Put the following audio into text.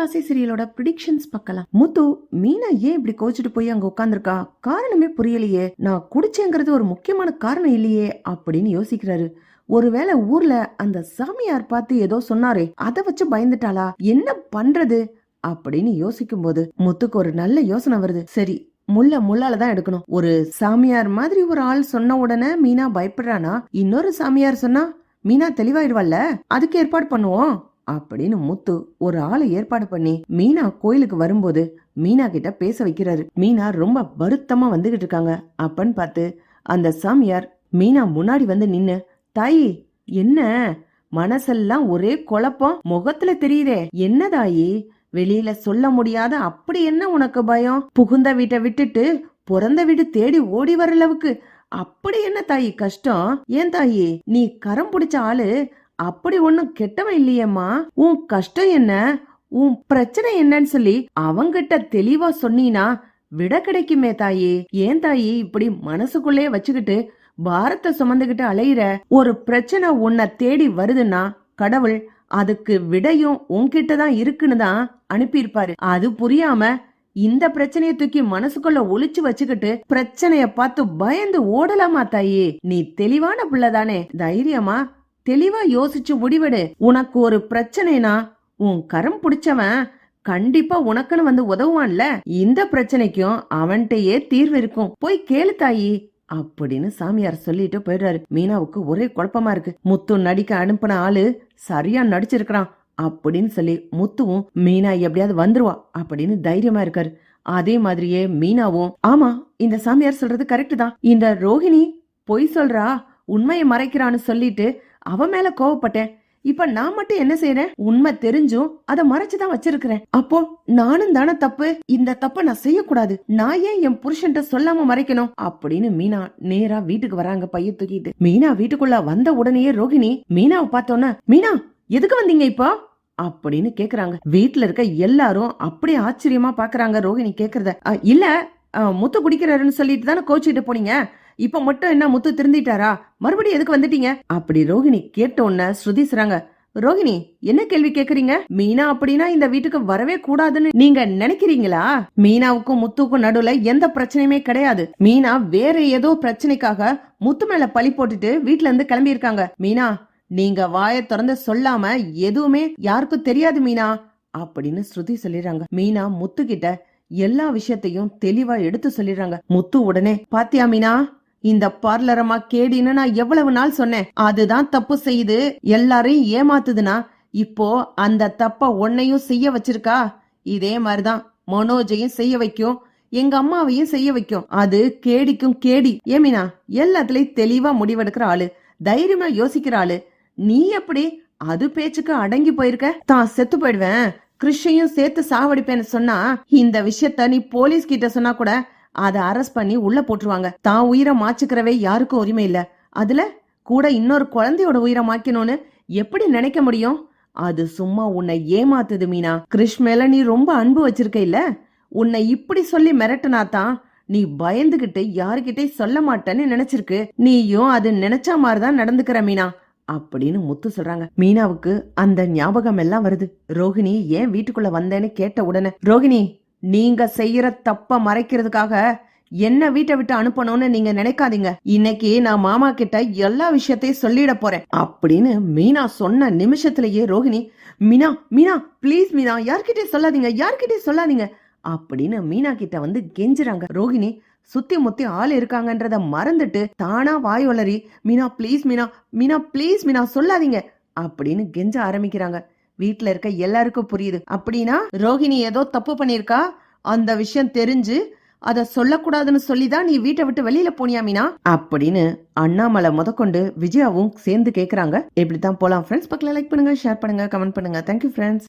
ராசி சீரியலோட ப்ரிடிக்ஷன்ஸ் பார்க்கலாம். முத்து மீனா ஏன் இப்படி கோச்சிட்டு போய் அங்க உட்கார்ந்திருக்கா? காரணமே புரியலையே. நான் குடிச்சேங்கிறது ஒரு முக்கியமான காரணம் இல்லையே அப்படின்னு யோசிக்கிறாரு. ஒருவேளை ஊர்ல அந்த சாமியார் பார்த்து ஏதோ சொன்னாரே அதை வச்சு பயந்துட்டாளா? என்ன பண்றது? அப்படின்னு யோசிக்கும் போது முத்துக்கு ஒரு நல்ல யோசனை வருது. சரி முல்லை முள்ளால தான் எடுக்கணும். ஒரு சாமியார் மாதிரி ஒரு ஆள் சொன்ன உடனே மீனா பயப்படுறானா? இன்னொரு சாமியார் சொன்னா மீனா தெளிவாயிடுவாள்ல? அதுக்கு ஏற்பாடு பண்ணுவோம். அப்படின்னு முத்து ஒரு ஆளை ஏற்பாடு பண்ணி மீனா கோயிலுக்கு வரும்போது மீனா கிட்ட பேச வைக்கிறாரு. மீனா ரொம்ப வருத்தமா வந்துகிட்டு இருக்காங்க. அப்பன்னு பார்த்து அந்த சாமியார் மீனா முன்னாடி வந்து நின்னு தாயி என்ன? மனசெல்லாம் ஒரே குழப்பம். முகத்துல தெரியுதே. என்ன தாயி? வெளியில சொல்ல முடியாத அப்படி என்ன உனக்கு பயம்? புகுந்த வீட்டை விட்டுட்டு பிறந்த வீடு தேடி ஓடி வர அளவுக்கு அப்படி என்ன தாயி கஷ்டம்? ஏன் தாயி? நீ கரம் பிடிச்ச ஆளு அப்படி ஒண்ணும் கெட்டவன் இல்லையேம்மா. உன் கஷ்டம் என்ன? உன் பிரச்சனை என்னன்னு சொல்லி அவங்கிட்ட தெளிவா சொன்னீனா விட கிடைக்குமே தாயி. ஏன் தாயி இப்படி மனசுக்குள்ளே வச்சுக்கிட்டு பாரத்தை சுமந்துகிட்டு அலையிற? ஒரு பிரச்சனை உன்னை தேடி வருதுன்னா கடவுள் அதுக்கு விடையும் உன்கிட்ட தான் இருக்குன்னு தான் அனுப்பியிருப்பாரு. அது புரியாம இந்த பிரச்சனைய தூக்கி மனசுக்குள்ள ஒளிச்சு வச்சுக்கிட்டு பிரச்சனைய பார்த்து பயந்து ஓடலாமா தாயி? நீ தெளிவான பிள்ளைதானே. தைரியமா தெளிவா யோசிச்சு முடிவெடு. உனக்கு ஒரு பிரச்சனைனா உன் கரம் பிடிச்சவன் கண்டிப்பா உனக்குன்னு வந்து உதவுவான்ல. இந்த பிரச்சனைக்கும் அவன்கிட்டயே தீர்வு இருக்கும். போய் கேளு தாயி அப்படின்னு சாமியார் சொல்லிட்டு போயிடுறாரு. மீனாவுக்கு ஒரே குழப்பமா இருக்கு. முத்து நடிக்க அனுப்பின ஆளு சரியா நடிச்சிருக்கிறான் அப்படின்னு சொல்லி முத்துவும் மீனா எப்படியாவது வந்துருவா அப்படின்னு தைரியமா இருக்காரு. அதே மாதிரியே மீனாவும் ஆமா இந்த சாமியார் சொல்றது கரெக்ட் தான். இந்த ரோஹிணி பொய் சொல்றா உண்மையை மறைக்கிறான்னு சொல்லிட்டு அவ மேல கோவப்பட்டேன். இப்ப நான் மட்டும் என்ன செய்யறேன் உண்மை தெரிஞ்சும் அதை மறைச்சுதான் வச்சிருக்கிறேன். அப்போ நானும் தானே தப்பு? இந்த தப்ப நான் செய்யக்கூடாது. நான் ஏன் என் புருஷன்ட்ட சொல்லாம மறைக்கணும்? அப்படின்னு மீனா நேரா வீட்டுக்கு வராங்க பைய தூக்கிட்டு. மீனா வீட்டுக்குள்ள வந்த உடனேயே ரோகிணி மீனாவை பார்த்தோன்னே மீனா எதுக்கு வந்தீங்க இப்போ? அப்படின்னு கேக்குறாங்க. வீட்டுல இருக்க எல்லாரும் அப்படியே ஆச்சரியமா பாக்குறாங்க ரோகிணி கேக்குறத. இல்ல முத்து குடிக்கிறாருன்னு சொல்லிட்டு தானே கோச்சிட்டு போனீங்க? இப்ப மட்டும் என்ன முத்து திருந்திட்டாரா? மறுபடியும் எதுக்கு வந்துட்டீங்க? அப்படி ரோகிணி கேட்ட உடனே ஸ்ருதி சொல்றாங்க ரோகிணி என்ன கேள்வி கேக்குறீங்க? மீனா அப்படின்னா இந்த வீட்டுக்கு வரவே கூடாதுன்னு நீங்க நினைக்கிறீங்களா? மீனாவுக்கும் முத்துக்கும் நடுவுல எந்த பிரச்சனையுமே கிடையாது. மீனா வேற ஏதோ பிரச்சனைக்காக முத்து மேல பழி போட்டுட்டு வீட்ல இருந்து கிளம்பி இருக்காங்க மீனா நீங்க வாயை திறந்து சொல்லாம எதுவுமே யாருக்கும் தெரியாது மீனா அப்படின்னு ஸ்ருதி சொல்லிடுறாங்க. மீனா முத்து கிட்ட எல்லா விஷயத்தையும் தெளிவா எடுத்து சொல்லிடுறாங்க. முத்து உடனே பாத்தியா மீனா இந்த பார்லரமா கேடின்னு நான் எவ்வளவு நாள் சொன்னேன். அதுதான் தப்பு செய்து எல்லாரையும் ஏமாத்துதுன்னா இப்போ அந்த தப்ப உன்னையும் செய்ய வச்சிருக்கா? இதே மாதிரிதான் மனோஜையும் செய்ய வைக்கும் எங்க அம்மாவையும் செய்ய வைக்கும். அது கேடிக்கும் கேடி. ஏமினா எல்லாத்துலயும் தெளிவா முடிவெடுக்கிற ஆளு தைரியமா யோசிக்கிற ஆளு. நீ எப்படி அது பேச்சுக்கு அடங்கி போயிருக்க? தான் செத்து போயிடுவேன். கிருஷ்ணையும் சேர்த்து சாவடிப்பேன்னு சொன்னா இந்த விஷயத்த நீ போலீஸ் கிட்ட சொன்னா கூட அதை அரெஸ்ட் பண்ணி உள்ள போட்டுருவாங்க. தான் உயிரை மாச்சுக்கிறவே யாருக்கும் உரிமை இல்ல. அதுல கூட இன்னொரு குழந்தையோட உயிரை மாக்கணும்னு எப்படி நினைக்க முடியும்? அது சும்மா உன்னை ஏமாத்துது மீனா. கிறிஷ் மேல நீ ரொம்ப அன்பு வச்சிருக்க இல்ல? உன்னை இப்படி சொல்லி மிரட்டுனா தான் நீ பயந்துகிட்டு யாருகிட்டயும் சொல்ல மாட்டேன்னு நினைச்சிருக்கு. நீயும் அது நினைச்ச மாதிரிதான் நடந்துக்கிற மீனா. அப்படின்னு முத்து சொல்றாங்க. மீனாவுக்கு அந்த ஞாபகம் எல்லாம் வருது. ரோகிணி ஏன் வீட்டுக்குள்ள வந்தேன்னு கேட்ட உடனே ரோகிணி நீங்க செய்யற தப்ப மறைக்கிறதுக்காக என்ன வீட்டை விட்டு அனுப்பணும்னு நீங்க நினைக்காதீங்க. இன்னைக்கு நான் மாமா கிட்ட எல்லா விஷயத்தையும் சொல்லிட போறேன். அப்படின்னு மீனா சொன்ன நிமிஷத்திலேயே ரோகிணி மீனா மீனா ப்ளீஸ் மீனா யார்கிட்டயும் சொல்லாதீங்க யார்கிட்டயும் சொல்லாதீங்க. அப்படின்னு மீனா கிட்ட வந்து கெஞ்சுறாங்க. ரோஹிணி சுத்தி முத்தி ஆள் இருக்காங்கன்றத மறந்துட்டு தானா வாய் வளரி மீனா ப்ளீஸ் மீனா மீனா ப்ளீஸ் மீனா சொல்லாதீங்க. அப்படின்னு கெஞ்ச ஆரம்பிக்கிறாங்க. வீட்ல இருக்க எல்லாருக்கும் புரியுது. அப்படின்னா ரோஹிணி ஏதோ தப்பு பண்ணிருக்கா அந்த விஷயம் தெரிஞ்சு அத சொல்லக்கூடாதுன்னு சொல்லிதான் நீ வீட்டை விட்டு வெளியில போனியா மீனா? அப்படின்னு அண்ணாமலை முதற்கொண்டு விஜயாவும் சேர்ந்து கேக்குறாங்க. இப்படித்தான் போலாம். ஃப்ரெண்ட்ஸ் பக்கம் லைக் பண்ணுங்க ஷேர் பண்ணுங்க கமெண்ட் பண்ணுங்க. Thank you friends